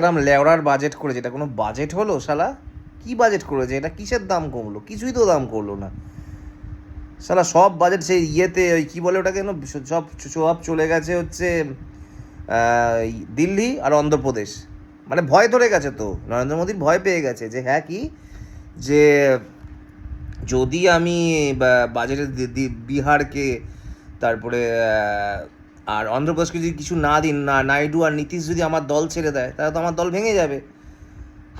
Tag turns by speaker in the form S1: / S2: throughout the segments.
S1: Ram লেওড়ার budget করেছে। এটা কোনো বাজেট হলো, শালা? কি বাজেট করেছে? এটা কিসের দাম কমলো? কিছুই তো দাম করল না। শালা, সব বাজেট সেই ইয়েতে, ওই কী বলে ওটাকে সব সব চলে গেছে হচ্ছে দিল্লি আর অন্ধ্রপ্রদেশ। মানে ভয় ধরে গেছে তো। নরেন্দ্র মোদীর ভয় পেয়ে গেছে যে হ্যাঁ কি? যে, যদি আমি বাজেটে বিহারকে, তারপরে আর অন্ধ্রপ্রদেশকে যদি কিছু না দিন, না, নাইডু আর নীতিশ যদি আমার দল ছেড়ে দেয়, তাহলে তো আমার দল ভেঙে যাবে।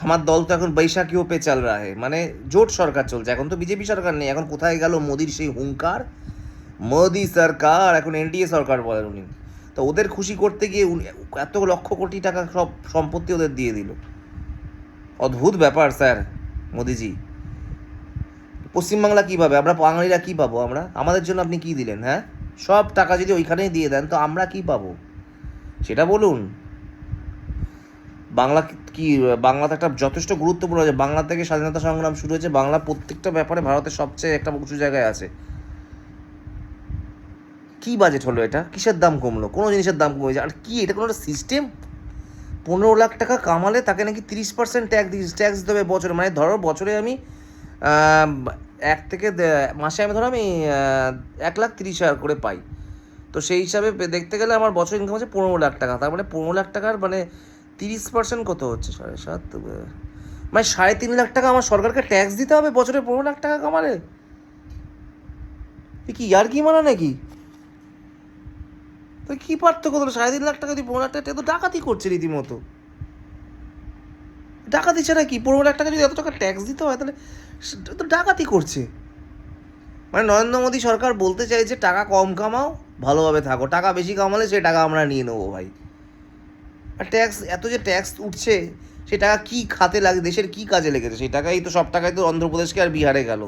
S1: আমার দল তো এখন বৈশাখীও পে চাল রাহে মানে জোট সরকার চলছে, এখন তো বিজেপি সরকার নেই, এখন কোথায় গেল মোদির সেই হুঙ্কার? মোদি সরকার, এখন এনডিএ সরকার বলেন উনি। তো ওদের খুশি করতে গিয়ে উনি এত লক্ষ কোটি টাকা সব সম্পত্তি ওদের দিয়ে দিল। অদ্ভুত ব্যাপার স্যার মোদিজি। পশ্চিমবাংলা কী পাবে? আমরা বাঙালিরা কী পাবো আমরা? আমাদের জন্য আপনি কী দিলেন হ্যাঁ? সব টাকা যদি ওইখানেই দিয়ে দেন, তো আমরা কী পাবো? সেটা বলুন। বাংলা কি- বাংলাতে একটা যথেষ্ট গুরুত্বপূর্ণ আছে। বাংলা থেকে স্বাধীনতা সংগ্রাম শুরু হয়েছে, বাংলা প্রত্যেকটা ব্যাপারে ভারতের সবচেয়ে একটা উঁচু জায়গায় আছে। কি বাজেট হলো এটা? কিসের দাম কমলো? কোনো জিনিসের দাম কমেছে আর কি, এটা কোনো একটা সিস্টেম পনেরো লাখ টাকা কামালে তাকে নাকি তিরিশ পার্সেন্ট ট্যাক্স ট্যাক্স দিতে হবে বছরে। মানে ধরো বছরে আমি এক থেকে মাসে আমি ধরো আমি এক লাখ তিরিশ হাজার করে পাই। তো সেই হিসাবে দেখতে গেলে আমার বছর ইনকাম হচ্ছে পনেরো লাখ টাকা। তার মানে পনেরো লাখ টাকার মানে তিরিশ পার্সেন্ট কত হচ্ছে? সাড়ে সাত মানে সাড়ে তিন লাখ টাকা আমার সরকারকে ট্যাক্স দিতে হবে বছরে পনেরো লাখ টাকা কামালে? কি আর কি মানা নাকি? তো কি পার্থক্য হলো সাড়ে তিন লাখ টাকা যদি পনেরো লাখ টাকা তো ডাকাতি করছে রীতিমতো। ডাকাতি ছাড়া কি? পনেরো লাখ টাকা যদি এত টাকা ট্যাক্স দিতে হয়, তাহলে তো ডাকাতি করছে। মানে নরেন্দ্র মোদী সরকার বলতে চাইছে টাকা কম কামাও, ভালোভাবে থাকো। টাকা বেশি কামালে সেই টাকা আমরা নিয়ে নেব ভাই। আর ট্যাক্স এত যে ট্যাক্স উঠছে সেই টাকা কী খাতে লাগে, দেশের কী কাজে লেগেছে? সেই টাকাই তো, সব টাকাই তো অন্ধ্রপ্রদেশকে আর বিহারে গেল।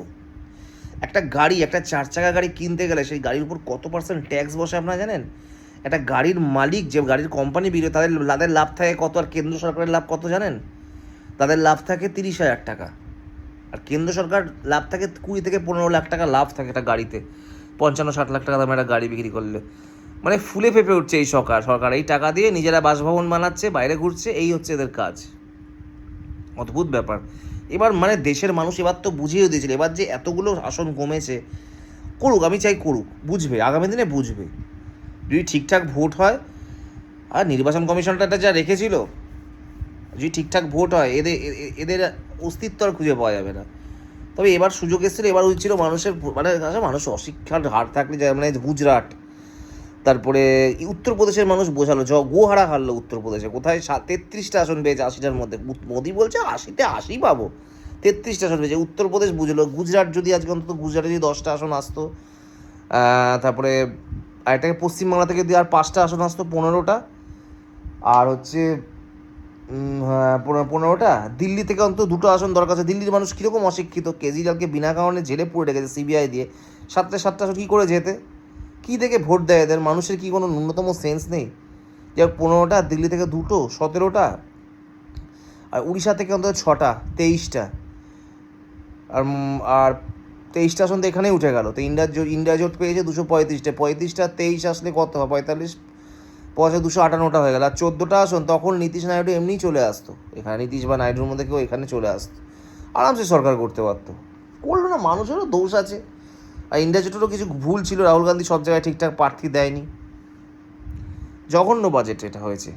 S1: একটা গাড়ি, একটা চার চাকা গাড়ি কিনতে গেলে সেই গাড়ির উপর কত পার্সেন্ট ট্যাক্স বসে আপনারা জানেন? একটা গাড়ির মালিক যে গাড়ির কোম্পানি বিরো তাদের তাদের লাভ থাকে কত আর কেন্দ্র সরকারের লাভ কত জানেন? তাদের লাভ থাকে তিরিশ হাজার টাকা। আর কেন্দ্র সরকার লাভ থাকে কুড়ি থেকে পনেরো লাখ টাকা লাভ থাকে একটা গাড়িতে। পঞ্চান্ন, ষাট লাখ টাকা দামে একটা গাড়ি বিক্রি করলে। মানে ফুলে ফেপে উঠছে এই সরকার। সরকার এই টাকা দিয়ে নিজেরা বাসভবন বানাচ্ছে, বাইরে ঘুরছে, এই হচ্ছে এদের কাজ। অদ্ভুত ব্যাপার। এবার মানে দেশের মানুষ এবার তো বুঝিয়েও দিয়েছিল, এবার যে এতগুলো আসন কমেছে, করুক, আমি চাই করুক, বুঝবে, আগামী দিনে বুঝবে। যদি ঠিকঠাক ভোট হয়, আর নির্বাচন কমিশনটা যা রেখেছিল যদি ঠিকঠাক ভোট হয়, এদের এদের অস্তিত্ব আর খুঁজে পাওয়া যাবে না। তবে এবার সুযোগ এসেছিল, এবার উচিত ছিল মানুষের মানে মানুষ অশিক্ষার হার থাকলে যায় মানে গুজরাট, তারপরে উত্তরপ্রদেশের মানুষ বোঝালো, জ গোহারা হারলো উত্তরপ্রদেশে। কোথায়? তেত্রিশটা আসন পেয়েছে আশিটার মধ্যে। মোদি বলছে, আশিতে আশি পাবো। তেত্রিশটা আসন পেয়েছে। উত্তরপ্রদেশ বুঝলো, গুজরাট যদি আজকে অন্তত গুজরাটে যদি দশটা আসন আসতো তারপরে আরেকটাকে পশ্চিমবাংলা থেকে যদি আর পাঁচটা আসন আসতো, পনেরোটা। আর হচ্ছে পনেরোটা? দিল্লি থেকে অন্তত দুটো আসন দরকার আছে। দিল্লির মানুষ কীরকম অশিক্ষিত? কেজরিওয়ালকে বিনা কারণে জেলে পড়ে রেখেছে সিবিআই দিয়ে। সাতটা সাতটা আসন কী করে যেতে কী দেখে ভোট দেয় এদের? মানুষের কি কোনো ন্যূনতম সেন্স নেই? যে পনেরোটা, দিল্লি থেকে দুটো, সতেরোটা, আর উড়িষ্যা থেকে অন্তত ছটা, তেইশটা। আর আর তেইশটা আসন তো এখানেই উঠে গেল। তো ইন্ডিয়া জোট ইন্ডিয়া জোট পেয়েছে দুশো পঁয়ত্রিশটা। পঁয়ত্রিশটা, তেইশ আসলে কত? হয় পঁয়তাল্লিশ পয়সা দুশো আটান্নটা হয়ে গেল। আর চোদ্দোটা আসন, তখন নীতিশ নাইডু এমনিই চলে আসতো। এখানে নীতিশ বা নাইডুর মধ্যে কেউ এখানে চলে আসতো। আরামসে সরকার করতে পারতো। করল না, মানুষেরও দোষ আছে। আর ইন্ডিয়া জোটেরও কিছু ভুল ছিল, রাহুল গান্ধী সব জায়গায় ঠিকঠাক প্রার্থী দেয়নি। জঘন্য বাজেট এটা হয়েছে।